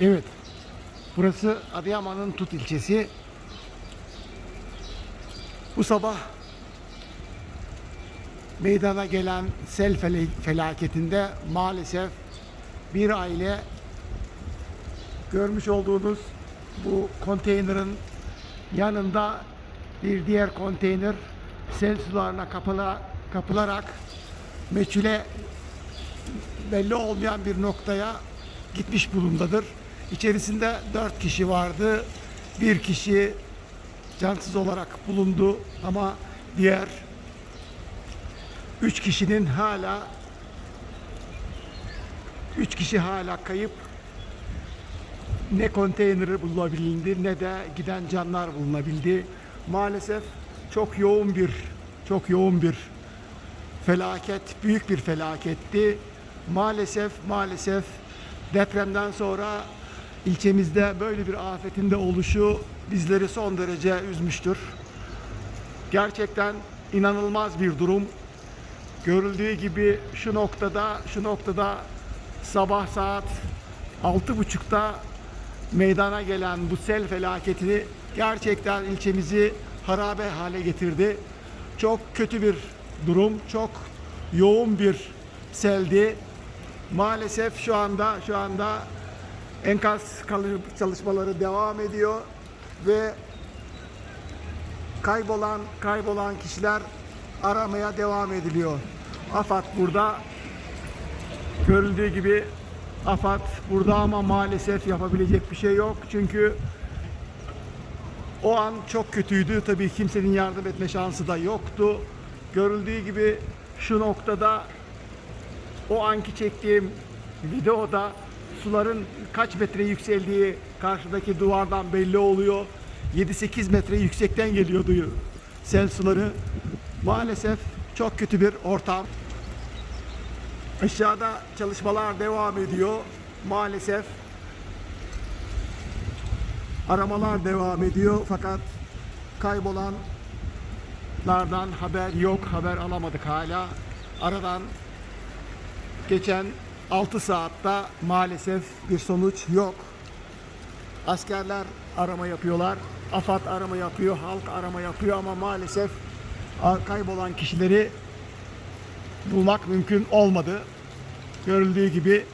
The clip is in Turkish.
Evet. Burası Adıyaman'ın Tut ilçesi. Bu sabah meydana gelen sel fel- felaketinde maalesef bir aile görmüş olduğunuz bu konteynerin yanında bir diğer konteyner sel sularına kapıla, kapılarak meçhule belli olmayan bir noktaya gitmiş bulundadır. İçerisinde dört kişi vardı. Bir kişi cansız olarak bulundu ama diğer üç kişinin hala üç kişi hala kayıp. Ne konteyneri bulunabildi ne de giden canlar bulunabildi. Maalesef çok yoğun bir çok yoğun bir felaket, büyük bir felaketti. Maalesef maalesef depremden sonra ilçemizde böyle bir afetin de oluşu bizleri son derece üzmüştür. Gerçekten inanılmaz bir durum. Görüldüğü gibi şu noktada şu noktada sabah saat altı buçukta meydana gelen bu sel felaketi gerçekten ilçemizi harabe hale getirdi. Çok kötü bir durum, çok yoğun bir seldi. Maalesef şu anda şu anda enkaz çalışmaları devam ediyor ve kaybolan kaybolan kişiler aramaya devam ediliyor. AFAD burada görüldüğü gibi AFAD burada ama maalesef yapabilecek bir şey yok. Çünkü o an çok kötüydü. Tabii kimsenin yardım etme şansı da yoktu. Görüldüğü gibi şu noktada o anki çektiğim videoda suların kaç metre yükseldiği karşıdaki duvardan belli oluyor. 7-8 metre yüksekten geliyordu sel suları. Maalesef çok kötü bir ortam. Aşağıda çalışmalar devam ediyor. Maalesef aramalar devam ediyor fakat kaybolanlardan haber yok, haber alamadık hala. Aradan geçen 6 saatte maalesef bir sonuç yok. Askerler arama yapıyorlar, AFAD arama yapıyor, halk arama yapıyor ama maalesef kaybolan kişileri bulmak mümkün olmadı. Görüldüğü gibi